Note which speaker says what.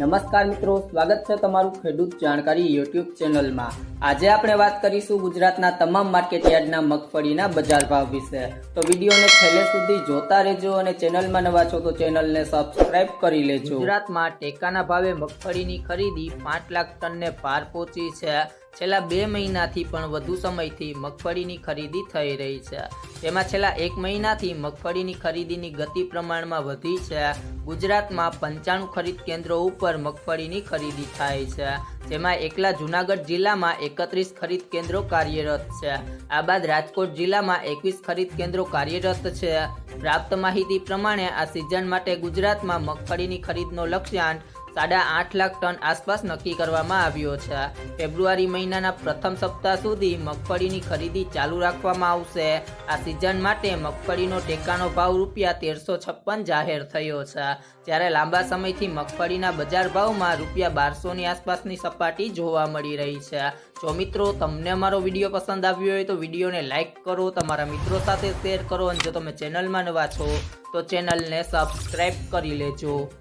Speaker 1: નમસ્કાર મિત્રો, સ્વાગત છે તમારું ખેડૂત જાણકારી યુટ્યુબ ચેનલમાં. આજે આપણે વાત કરીશું ગુજરાતના તમામ માર્કેટ યાર્ડના મગફળીના બજાર ભાવ વિશે. તો વિડીયોને છેલ્લે સુધી જોતા રહેજો અને ચેનલમાં નવા છો તો ચેનલને સબસ્ક્રાઇબ કરી લેજો. ગુજરાતમાં ટેકાના ભાવે મગફળીની ખરીદી પાંચ લાખ ટનને પાર પહોંચી છે. છેલ્લા બે મહિનાથી પણ વધુ સમયથી મગફળીની ખરીદી થઈ રહી છે. તેમાં છેલ્લા એક મહિનાથી મગફળીની ખરીદીની ગતિ પ્રમાણમાં વધી છે. ગુજરાતમાં પંચાણું ખરીદ કેન્દ્રો ઉપર મગફળીની ખરીદી થાય છે. જેમાં એકલા જુનાગઢ જિલ્લામાં એકત્રીસ ખરીદ કેન્દ્રો કાર્યરત છે. આ બાદ રાજકોટ જિલ્લામાં એકવીસ ખરીદ કેન્દ્રો કાર્યરત છે. પ્રાપ્ત માહિતી પ્રમાણે આ સિઝન માટે ગુજરાતમાં મગફળીની ખરીદનો લક્ષ્યાંક સાડા આઠ લાખ ટન આસપાસ નક્કી કરવામાં આવ્યો છે. ફેબ્રુઆરી મહિનાના પ્રથમ સપ્તાહ સુધી મગફળીની ખરીદી ચાલુ રાખવામાં આવશે. આ સિઝન માટે મગફળીનો ટેકાનો ભાવ રૂપિયા તેરસો છપ્પન જાહેર થયો છે. જ્યારે લાંબા સમયથી મગફળીના બજાર ભાવમાં રૂપિયા બારસોની આસપાસની સપાટી જોવા મળી રહી છે. જો મિત્રો તમને અમારો વીડિયો પસંદ આવ્યો હોય તો વિડીયોને લાઇક કરો, તમારા મિત્રો સાથે શેર કરો અને જો તમે ચેનલમાં નવા છો તો ચેનલને સબસ્ક્રાઈબ કરી લેજો.